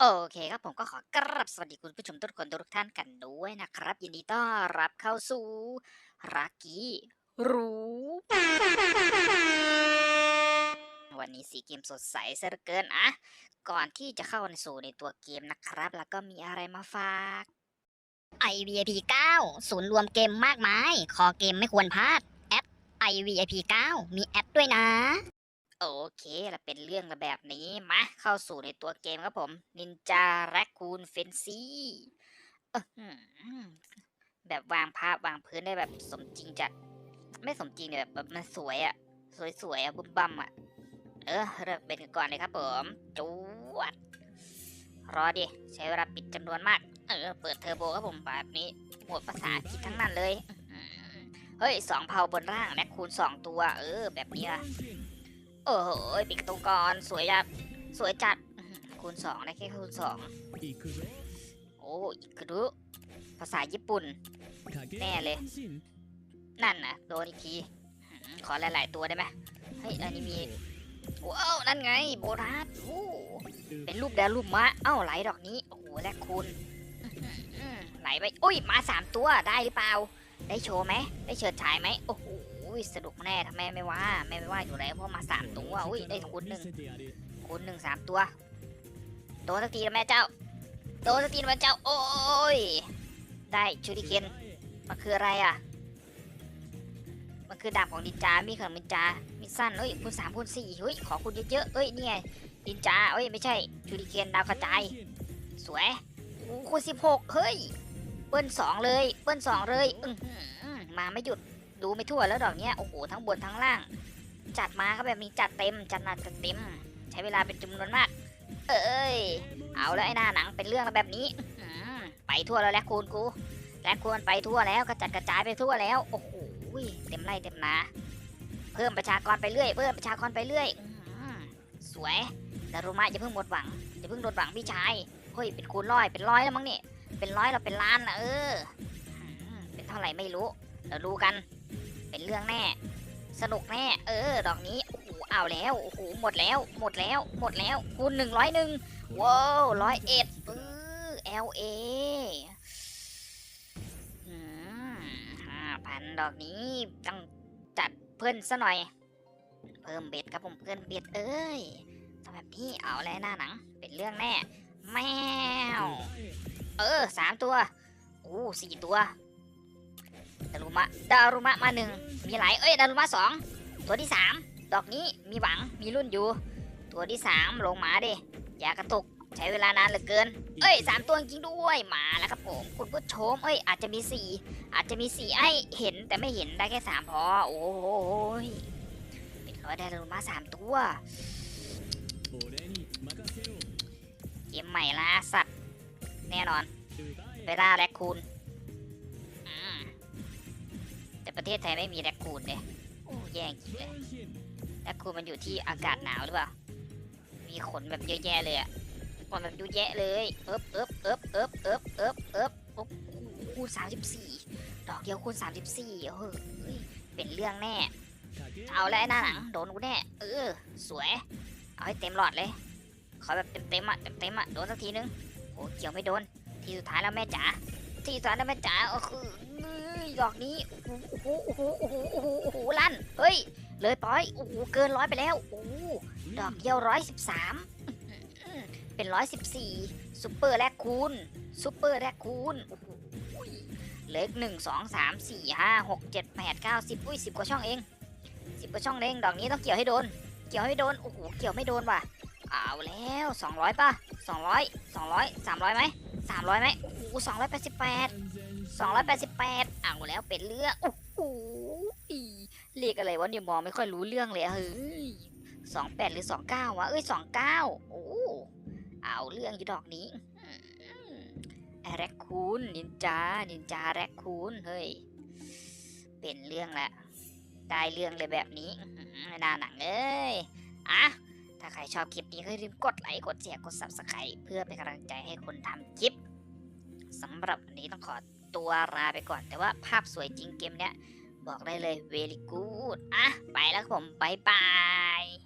โอเคครับผมก็ขอกราบสวัสดีคุณผู้ชมทุกคนทุกท่านกันด้วยนะครับ ยินดีต้อนรับเข้าสู่รักกี้รู้วันนี้สีเกมสดใสซะเหลือเกินอะก่อนที่จะเข้าในสู่ในตัวเกมนะครับ แล้วก็มีอะไรมาฝาก iVIP 9ศูนย์รวมเกมมากมาย คอเกมไม่ควรพลาดแอด iVIP 9มีแอดด้วยนะ โอเคล้วเป็นเรื่องแบบนี้มาเข้าสู่ในตัวเกมครับผม Ninja Raccoon Fancy อื้อหือแบบวางภาพวางพื้นได้แบบสมจริงจัด ไม่สมจริงเนี่ยแบบแบบมันสวยอะสวยๆอะบุ้มบัมอะเออเริ่มเป็นก่อนเลยครับผมจวด รอดิใช้เวลาปิดจำนวนมาก เออ เปิดเทอร์โบครับผมแบบนี้หมดภาษาอังกฤษทั้งนั้นเลยเฮ้ยสองเผาบนร่างและคูณสองตัว เออ แบบนี้อะ โอ้โหปิดประตูก่อนสวยจัดสวยจัดคูณสองได้แค่คูณสองโอ้อิกรุภาษาญี่ปุ่น แน่เลย นั่นนะโดนอีกทีขอหลาย ๆ ตัวได้ไหมเฮ้ยอันนี้มีว้าวนั่นไง โบนัสโอ้เป็นรูปแดงรูปมะเอ้าไหลดอกนี้โอ้โหแลกคูณไหลไปโอ้ยมาสามตัวได้หรือเปล่า ได้โชว์ไหมได้เฉิดฉายไหมโอ้โห้ยสนุกแน่ทำไมไม่ว่าแม่ไม่ว่าอยู่แล้วเพราะมาสามตัวอุ้ยได้คูณหนึ่งคูณหนึ่งสามตัวโดนสักทีนะแม่เจ้าโดนสักทีนะแม่เจ้า โอ้ยได้ชูริเคนมันคืออะไรอะ มันคือดาบของดินจา มีขนมดินจา มีสั้นเอ้ยคูณสามคูณสี่เฮ้ยขอคูณเยอะๆเอ้ยเนี่ยดินจาเอ้ยไม่ใช่ชูริเคนดาวกระจาย สวยคูณสิบหกเฮ้ยเบิ้ลสองเลยเบิ้ลสองเลยอือมาไม่หยุด ดูไม่ทั่วแล้วดอกเนี้ยโอ้โหทั้งบนทั้งล่าง จัดมาก็แบบนี้จัดเต็มจัดหนักจัดเต็ม ใช้เวลาเป็นจำนวนมาก เอ้ยเอาแล้วไอ้หน้าหนังเป็นเรื่องแบบนี้อไปทั่วแล้วแหละคุณกูแลกคูณไปทั่วแล้วกระจัดกระจายไปทั่วแล้วโอ้โหเต็มไร่เต็มนาเพิ่มประชากรไปเรื่อย เพิ่มประชากรไปเรื่อยอสวยดารุมะอย่าเพิ่งหมดหวังอย่าเพิ่งหมดหวังพี่ชายเฮ้ยเป็นคูณร้อยเป็นร้อยแล้วมั้งเนี่ยเป็นร้อยเราเป็นล้านนะเอออื้อหือเป็นเท่าไหร่ไม่รู้เดี๋ยวดูกัน เป็นเรื่องแน่ สนุกแน่ เออ ดอกนี้ โอ้โห เอาแล้ว โอ้โห หมดแล้ว หมดแล้ว หมดแล้ว คูณหนึ่งร้อยหนึ่งว้าวร้อยเอ็ดเออ LA ห้าพันดอกนี้ ต้องจัดเพิ่นซะหน่อย เพิ่มเบ็ดครับผมเพิ่มเบ็ดเอ้ยทำแบบนี้เอาแล้วหน้าหนัง เป็นเรื่องแน่ แมว เออสามตัวโอ้สี่ตัว ดารุมะดารุมะมาหนึ่งมีหลายเอ้ยดารุมะสองตัวที่สามดอกนี้มีหวังมีรุ่นอยู่ ตัวที่สามลงหมาดิอย่ากระตุกใช้เวลานานเหลือเกิน เอ้ยสามตัวจริงด้วยมาแล้วครับผมคุณผู้ชมเอ้ยอาจจะมีสี่อาจจะมีสี่ไอเห็นแต่ไม่เห็นได้แค่สามพอโอ้โหยเป็นร้อยได้ดารุมะสามตัวเกมใหม่ล่าสัตว์แน่นอนเวลาแรคคูน ประเทศไทยไม่มีแรคคูนเลยโอ้แย่จริงเลยแรคคูนมันอยู่ที่อากาศหนาวหรือเปล่า มีขนแบบเยอะแยะเลยอะขนแบบเยอะแยะเลยเอิบเอิบเอิบเอิบเอิบเอิบเอิบโอ้โหคูณสามสิบสี่ดอกเดียวคูณสามสิบสี่เฮ้ยเป็นเรื่องแน่ เอาแล้วไอ้หน้าหนังโดนกูแน่ เออ สวย เอาให้เต็มหลอดเลย ขอแบบเต็มเต็มๆอะเต็มเต็มๆอะโดนสักทีนึงโอ้เกี่ยวไม่โดน ทีสุดท้ายแล้วแม่จ๋า ทีสุดท้ายแล้วแม่จ๋าก็คือ ดอกนี้โอ้โหโอ้โหโอ้โหโอ้โหโอ้โหลั่นเฮ้ย เลยปอยโอ้โหเกินร้อยไปแล้วโอ้ดอกเดียวร้อยสิบสามเป็นร้อยสิบสี่ซูเปอร์แรกคูณซูเปอร์แรกคูณโอ้โหเล็กหนึ่งสองสามสี่ห้าหกเจ็ดแปดเก้าสิบอุ้ยสิบกว่าช่องเองสิบกว่าช่องเองดอกนี้ต้องเกี่ยวให้โดน เกี่ยวให้โดนโอ้โหเกี่ยวไม่โดนว่ะเอาแล้วสองร้อยป่ะสองร้อยสองร้อยสามร้อยไหมสามร้อยไหมโอ้โหสองร้อยแปดสิบแปด สองร้อยแปดสิบแปดเอาแล้วเป็นเรื่องโอ้โหเรียกอะไรวะเนี่ยมองไม่ค่อยรู้เรื่องเลยอะเฮ้ยสองแปดหรือสองเก้าวะเอ้ยสองเก้าโอ้เอาเรื่องอยู่ดอกนี้แอแรคคูนนินจา นินจาแร็คคูนเฮ้ย เป็นเรื่องละได้เรื่องเลยแบบนี้หน้าหนังเอ้ยอะถ้าใครชอบคลิปนี้ก็อย่าลืมกดไลค์ กดแชร์ กด subscribe เพื่อเป็นกำลังใจให้คนทำคลิปสำหรับวันนี้ต้องขอ ตัวลาไปก่อน แต่ว่าภาพสวยจริงเกมเนี้ย บอกได้เลย very good อะ ไปแล้วครับผมบายบาย